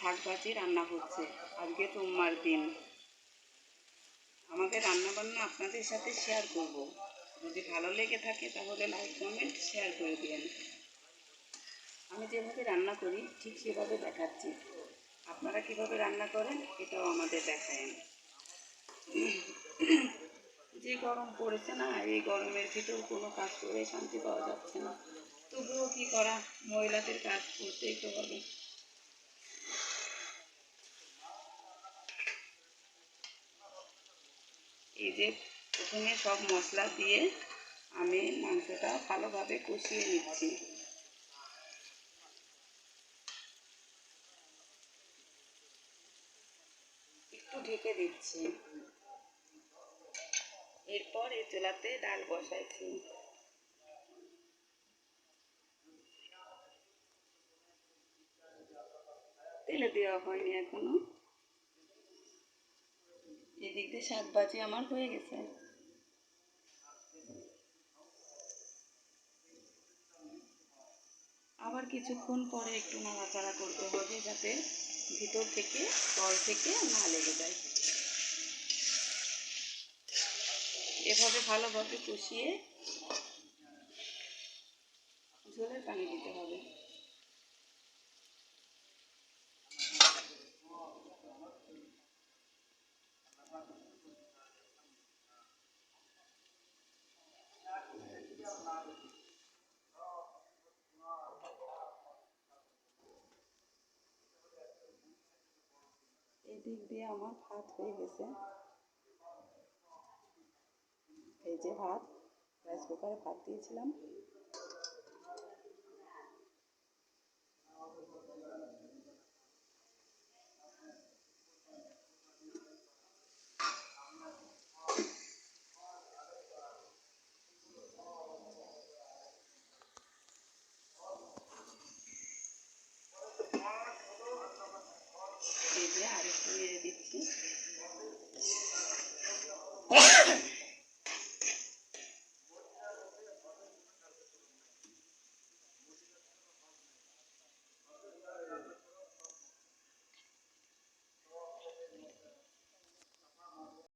শাক ভাজি রান্না হচ্ছে। আজকে সোমবার দিন। আমাদের রান্না বান্না আপনাদের সাথে শেয়ার করব। যদি ভালো লেগে থাকে তাহলে লাইক কমেন্ট শেয়ার করে দিন আমি যেভাবে রান্না করি, ঠিক সেভাবে দেখাচ্ছি। আপনারা কীভাবে রান্না করেন, এটাও আমাদের দেখায়েন যে গরম পড়েছে না, এই গরমের ভিতর কোনো কাজ করে শান্তি পাওয়া যাচ্ছে না। তবুও কি করা? মহিলাদের কাজ করতেই তো হবে। এই যে প্রথমে সব মশলা দিয়ে আমি মাংসটা ভালোভাবে কষিয়ে নিচ্ছি। একটু ঢেকে দিচ্ছি। এরপর এই চুলাতে ডাল বসাইছি। তেলে দেওয়া হয়নি এখনও। এদিক দিয়ে সাত বাজে আমার হয়ে গেছে। আবার কিছুক্ষণ পরে একটু নাড়াচাড়া করতে হবে যাতে ভিতর থেকে তল থেকে না লেগে যায়। এভাবে ভালোভাবে কষিয়ে এদিক দিয়ে আমার ভাত হয়ে গেছে। ভেজে ভাত রাইস কুকারে ভাত দিয়েছিলাম। Thank you.